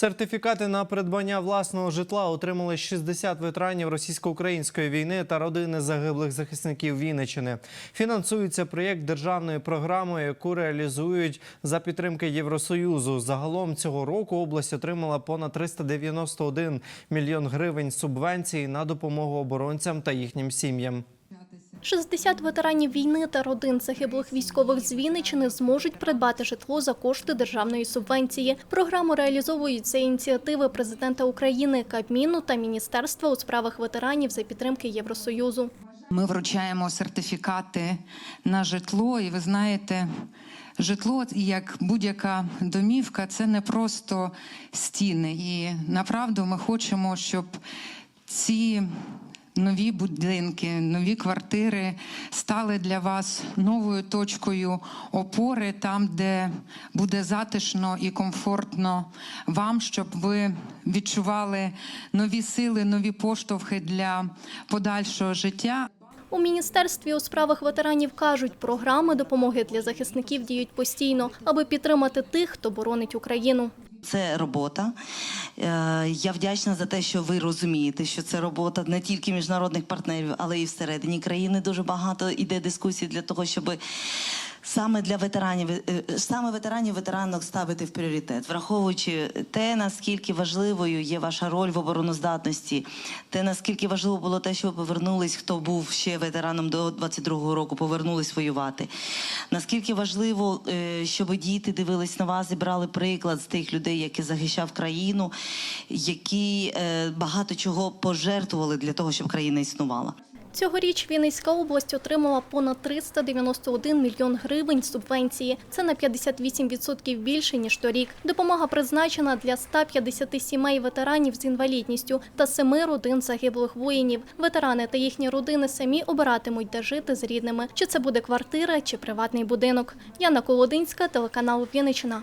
Сертифікати на придбання власного житла отримали 60 ветеранів російсько-української війни та родини загиблих захисників Вінничини. Фінансується проєкт державної програми, яку реалізують за підтримки Євросоюзу. Загалом цього року область отримала понад 391 мільйон гривень субвенцій на допомогу оборонцям та їхнім сім'ям. 60 ветеранів війни та родин загиблих військових з Вінничини зможуть придбати житло за кошти державної субвенції. Програму реалізовують за ініціативи президента України, Кабміну та Міністерства у справах ветеранів за підтримки Євросоюзу. Ми вручаємо сертифікати на житло, і ви знаєте, житло, як будь-яка домівка, це не просто стіни. І направду ми хочемо, щоб ці нові будинки, нові квартири стали для вас новою точкою опори, там, де буде затишно і комфортно вам, щоб ви відчували нові сили, нові поштовхи для подальшого життя. У міністерстві у справах ветеранів кажуть, програми допомоги для захисників діють постійно, аби підтримати тих, хто боронить Україну. Це робота. Е, Я вдячна за те, що ви розумієте, що це робота не тільки міжнародних партнерів, але і всередині країни. Дуже багато іде дискусій для того, щоб саме для ветеранів, е, саме ветеранів ветеранок ставити в пріоритет, враховуючи те, наскільки важливою є ваша роль в обороноздатності, те наскільки важливо було те, що ви повернулись, хто був ще ветераном до 22-го року, повернулись воювати. Наскільки важливо, е, щоб діти дивились на вас і брали приклад з тих людей, які захищав країну, які е, багато чого пожертвували для того, щоб країна існувала. Цьогоріч Вінницька область отримала понад 391 мільйон гривень субвенції. Це на 58% більше, ніж торік. Допомога призначена для 150 сімей ветеранів з інвалідністю та семи родин загиблих воїнів. Ветерани та їхні родини самі обиратимуть, де жити з рідними. Чи це буде квартира, чи приватний будинок. Яна Колодинська, телеканал Вінниччина.